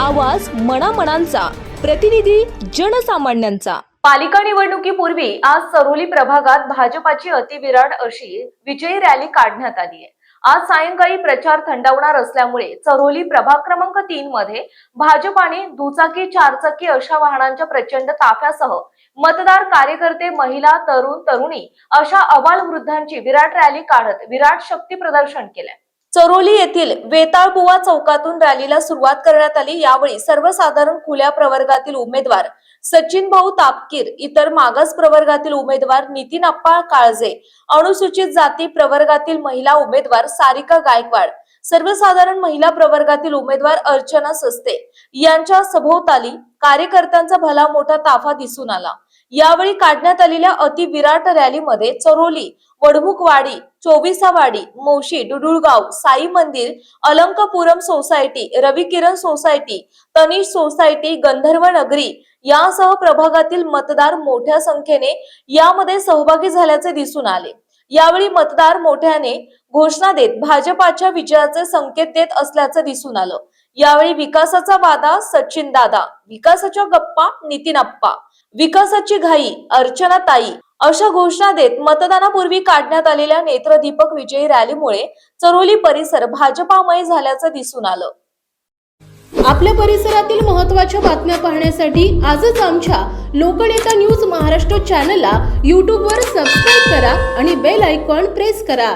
आवाज मनामनांचा प्रतिनिधी जनसामान्यांचा. पालिका निवडणुकीपूर्वी आज सरोली प्रभागात भाजपाची अतिविराट अशी विजयी रॅली काढण्यात आली आहे. आज सायंकाळी प्रचार थंडावणार असल्यामुळे चरोली प्रभाग क्रमांक तीन मध्ये भाजपाने दुचाकी चारचाकी अशा वाहनांच्या प्रचंड ताफ्यासह मतदार कार्यकर्ते महिला तरुण तरुणी अशा अबाल वृद्धांची विराट रॅली काढत विराट शक्ती प्रदर्शन केलंय. चरोली येथील वेताळबुवा चौकातून रॅलीला सुरुवात करण्यात आली. यावेळी सर्वसाधारण खुल्या प्रवर्गातील उमेदवार सचिन भाऊ तापकीर इतर मागास प्रवर्गातील उमेदवार नितीन अप्पा काळजे अनुसूचित जाती प्रवर्गातील महिला उमेदवार सारिका गायकवाड सर्वसाधारण महिला प्रवर्गातील उमेदवार अर्चना सस्ते यांच्या सभोवताली कार्यकर्त्यांचा भला मोठा ताफा दिसून आला. यावेळी काढण्यात आलेल्या अतिविराट रॅलीमध्ये Charoli Wadmukhwadi चोविसावाडी Moshi Dudulgaon Sai Mandir Alankapuram society Ravi Kiran society Tanish society Gandharva Nagari यासह प्रभागातील मतदार मोठ्या संख्येने यामध्ये सहभागी झाल्याचे दिसून आले. यावेळी मतदार मोठ्याने घोषणा देत भाजपाच्या विजयाचे संकेत देत असल्याचं दिसून आलं. यावेळी विकासाचा वादा सचिन दादा विकासाच्या गप्पा नितीन अप्पा विकासाची घाई अर्चना ताई अशा घोषणा देत मतदानापूर्वी काढण्यात आलेल्या नेत्रदीपक विजयी रॅलीमुळे चरोली परिसर भाजपामय झाल्याचं दिसून आलं. आपल्या परिसरातील महत्त्वाच्या बातम्या पाहण्यासाठी आजच आमच्या लोकनेता न्यूज महाराष्ट्र चॅनलला यूट्यूबवर सबस्क्राईब करा आणि बेल आयकॉन प्रेस करा.